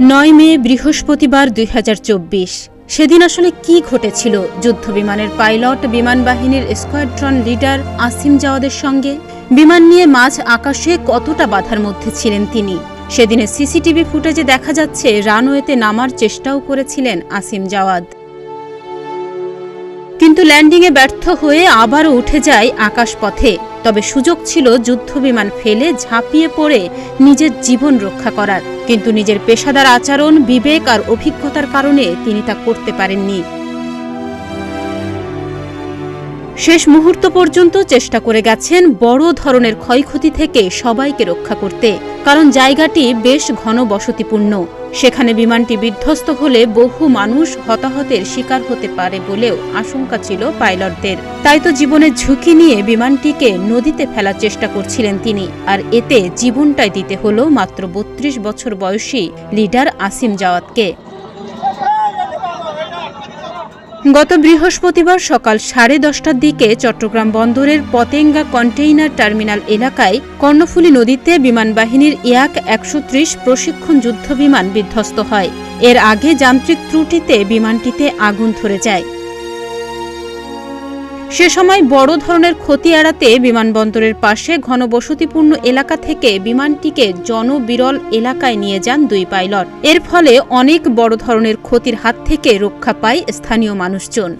নয় মে বৃহস্পতিবার দুই হাজার চব্বিশ। সেদিন আসলে কি ঘটেছিল যুদ্ধ বিমানের পাইলট বিমান বাহিনীর স্কোয়াড্রন লিডার আসিম জাওয়াদের সঙ্গে? বিমান নিয়ে মাঝ আকাশে কতটা বাধার মধ্যে ছিলেন তিনি? সেদিনে সিসিটিভি ফুটেজে দেখা যাচ্ছে রানওয়েতে নামার চেষ্টাও করেছিলেন আসিম জাওয়াদ। কিন্তু ল্যান্ডিংয়ে ব্যর্থ হয়ে আবারও উঠে যায় আকাশপথে। তবে সুযোগ ছিল যুদ্ধবিমান ফেলে ঝাঁপিয়ে পড়ে নিজের জীবন রক্ষা করার। কিন্তু নিজের পেশাদার আচরণ, বিবেক আর অভিজ্ঞতার কারণে তিনি তা করতে পারেননি। শেষ মুহূর্ত পর্যন্ত চেষ্টা করে গেছেন বড় ধরনের ক্ষয়ক্ষতি থেকে সবাইকে রক্ষা করতে, কারণ জায়গাটি বেশ ঘন বসতিপূর্ণ সেখানে বিমানটি বিধ্বস্ত হলে বহু মানুষ হতাহতের শিকার হতে পারে বলেও আশঙ্কা ছিল পাইলটদের। তাই তো জীবনের ঝুঁকি নিয়ে বিমানটিকে নদীতে ফেলার চেষ্টা করছিলেন তিনি, আর এতে জীবনটাই দিতে হলো মাত্র বত্রিশ বছর বয়সী লিডার আসিম জাওয়াতকে। গত বৃহস্পতিবার সকাল সাড়ে দশটার দিকে চট্টগ্রাম বন্দরের পতেঙ্গা কন্টেইনার টার্মিনাল এলাকায় কর্ণফুলী নদীতে বিমান বাহিনীর ইয়াক একশো ত্রিশ প্রশিক্ষণ যুদ্ধ বিমান বিধ্বস্ত হয়। এর আগে যান্ত্রিক ত্রুটিতে বিমানটিতে আগুন ধরে যায়। সে সময় বড় ধরনের ক্ষতি এড়াতে বিমানবন্দরের পাশে ঘনবসতিপূর্ণ এলাকা থেকে বিমানটিকে জনবিরল এলাকায় নিয়ে যান দুই পাইলট। এর ফলে অনেক বড় ধরনের ক্ষতির হাত থেকে রক্ষা পায় স্থানীয় মানুষজন।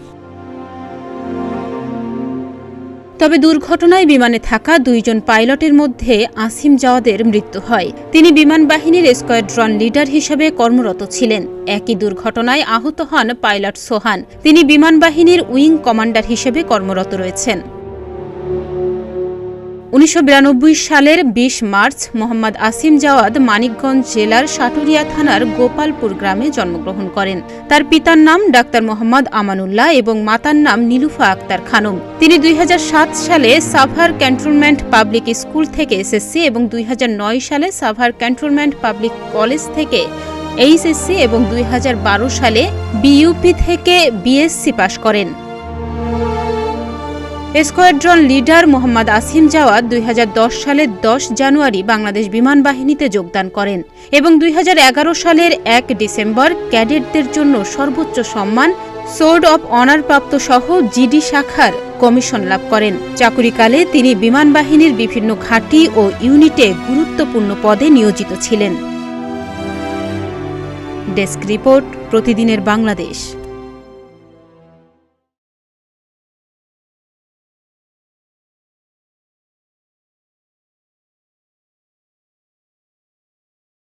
তবে দুর্ঘটনায় বিমানে থাকা দুইজন পাইলটের মধ্যে আসিম জাওয়াদের মৃত্যু হয়। তিনি বিমান বাহিনীর স্কোয়াড্রন লিডার হিসেবে কর্মরত ছিলেন। একই দুর্ঘটনায় আহত হন পাইলট সোহান। তিনি বিমান বাহিনীর উইং কমান্ডার হিসেবে কর্মরত রয়েছেন। উনিশশো বিরানব্বই সালের ২০ মার্চ মোহাম্মদ আসিম জাওয়াদ মানিকগঞ্জ জেলার সাটুরিয়া থানার গোপালপুর গ্রামে জন্মগ্রহণ করেন। তার পিতার নাম ডাক্তার মোহাম্মদ আমানুল্লাহ এবং মাতার নাম নীলুফা আক্তার খানম। তিনি দুই হাজার সাত সালে সাভার ক্যান্টনমেন্ট পাবলিক স্কুল থেকে এসএসসি এবং দুই হাজার নয় সালে সাভার ক্যান্টনমেন্ট পাবলিক কলেজ থেকে এইচএসসি এবং দুই হাজার বারো সালে বিইউপি থেকে বিএসসি পাশ করেন। স্কোয়াড্রন লিডার মোহাম্মদ আসিম জাওয়াদ দুই হাজার দশ সালের দশ জানুয়ারি বাংলাদেশ বিমান বাহিনীতে যোগদান করেন এবং দুই হাজার এগারো সালের এক ডিসেম্বর ক্যাডেটদের জন্য সর্বোচ্চ সম্মান সোর্ড অব অনার প্রাপ্ত সহ জিডি শাখার কমিশন লাভ করেন। চাকুরিকালে তিনি বিমান বাহিনীর বিভিন্ন ঘাঁটি ও ইউনিটে গুরুত্বপূর্ণ পদে নিয়োজিত ছিলেন। ডেস্ক রিপোর্ট, প্রতিদিনের বাংলাদেশ।